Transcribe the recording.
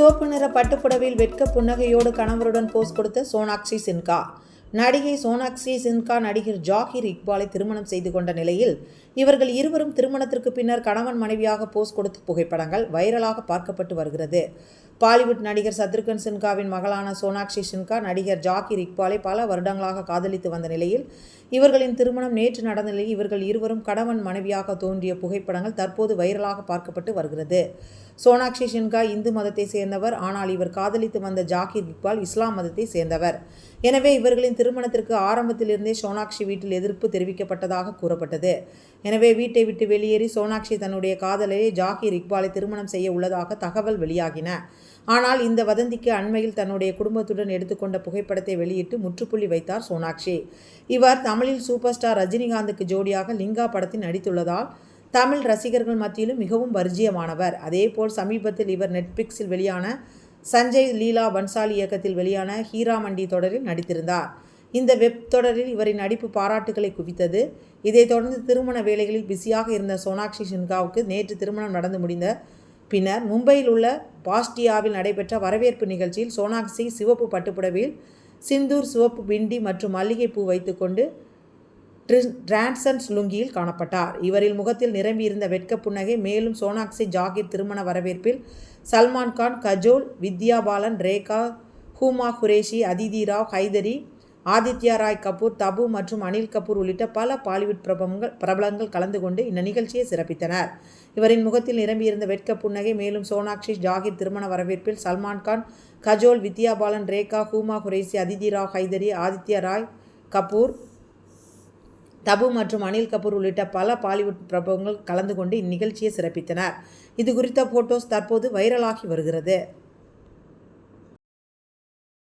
சிவப்பு நிற பட்டுப்புடவையில் வெட்க புன்னகையோடு கணவருடன் போஸ் கொடுத்த சோனாக்ஷி சின்கா நடிகை சோனாக்ஷி சின்கா நடிகர் ஜாகிர் இக்பாலை திருமணம் செய்து கொண்ட நிலையில் இவர்கள் இருவரும் திருமணத்திற்கு பின்னர் கணவன் மனைவியாக போஸ் கொடுத்த புகைப்படங்கள் வைரலாக பார்க்கப்பட்டு வருகிறது. பாலிவுட் நடிகர் சத்ருகன் சின்காவின் மகளான சோனாக்ஷி சின்கா நடிகர் ஜாகிர் இக்பாலை பல வருடங்களாக காதலித்து வந்த நிலையில் இவர்களின் திருமணம் நேற்று நடந்த நிலையில் இவர்கள் இருவரும் கணவன் மனைவியாக தோன்றிய புகைப்படங்கள் தற்போது வைரலாக பார்க்கப்பட்டு வருகிறது. சோனாக்ஷி சின்கா இந்து மதத்தை சேர்ந்தவர். ஆனால் இவர் காதலித்து வந்த ஜாகிர் இக்பால் இஸ்லாம் மதத்தை சேர்ந்தவர். எனவே இவர்களின் திருமணத்திற்கு ஆரம்பத்திலிருந்தே சோனாக்ஷி வீட்டில் எதிர்ப்பு தெரிவிக்கப்பட்டதாக கூறப்பட்டது. எனவே வீட்டை விட்டு வெளியேறி சோனாக்ஷி தன்னுடைய காதலரை ஜாகிர் இக்பாலை திருமணம் செய்ய உள்ளதாக தகவல் வெளியாகின. ஆனால் இந்த வதந்திக்கு அண்மையில் தன்னுடைய குடும்பத்துடன் எடுத்துக்கொண்ட புகைப்படத்தை வெளியிட்டு முற்றுப்புள்ளி வைத்தார் சோனாக்ஷி. இவர் தமிழில் சூப்பர் ஸ்டார் ரஜினிகாந்துக்கு ஜோடியாக லிங்கா படத்தில் நடித்துள்ளதால் தமிழ் ரசிகர்கள் மத்தியிலும் மிகவும் வர்ஜியமானவர். அதேபோல் சமீபத்தில் இவர் நெட்ஃப்ளிக்ஸில் வெளியான சஞ்சய் லீலா பன்சாலி இயக்கத்தில் வெளியான ஹீராமண்டி தொடரில் நடித்திருந்தார். இந்த வெப் தொடரில் இவரின் நடிப்பு பாராட்டுகளை குவித்தது. இதைத் தொடர்ந்து திருமண வேலைகளில் பிஸியாக இருந்த சோனாக்ஷி சின்காவுக்கு நேற்று திருமணம் நடந்து முடிந்த பின்னர் மும்பையில் உள்ள பாஸ்டியாவில் நடைபெற்ற வரவேற்பு நிகழ்ச்சியில் சோனாக்ஷி சிவப்பு பட்டுப்புடவையில் சிந்தூர் சிவப்பு பிண்டி மற்றும் மல்லிகைப்பூ வைத்துக்கொண்டு டிரான்சன்ஸ் லுங்கியில் காணப்பட்டார். இவரில் முகத்தில் நிரம்பியிருந்த வெட்க புன்னகை மேலும் சோனாக்ஷி ஜாகிர் திருமண வரவேற்பில் சல்மான் கான் கஜோல் வித்யா பாலன் ரேகா ஹூமா குரேஷி அதிதி ராவ் ஹைதரி ஆதித்யா ராய் கபூர் தபு மற்றும் அனில் கபூர் உள்ளிட்ட பல பாலிவுட் பிரபங்கள் பிரபலங்கள் கலந்து கொண்டு இந்த நிகழ்ச்சியை சிறப்பித்தனர். இவரின் முகத்தில் நிரம்பியிருந்த வெட்க புன்னகை மேலும் சோனாக்ஷி ஜாகிர் திருமண வரவேற்பில் சல்மான் கான் கஜோல் வித்யா பாலன் ரேகா ஹூமா குரேசி அதிதி ராவ் ஹைதரி ஆதித்யா ராய் கபூர் தபு மற்றும் அனில் கபூர் உள்ளிட்ட பல பாலிவுட் பிரபலங்கள் கலந்து கொண்டு இந்நிகழ்ச்சியை சிறப்பித்தனர். இது குறித்த போட்டோஸ் தற்போது வைரலாகி வருகிறது.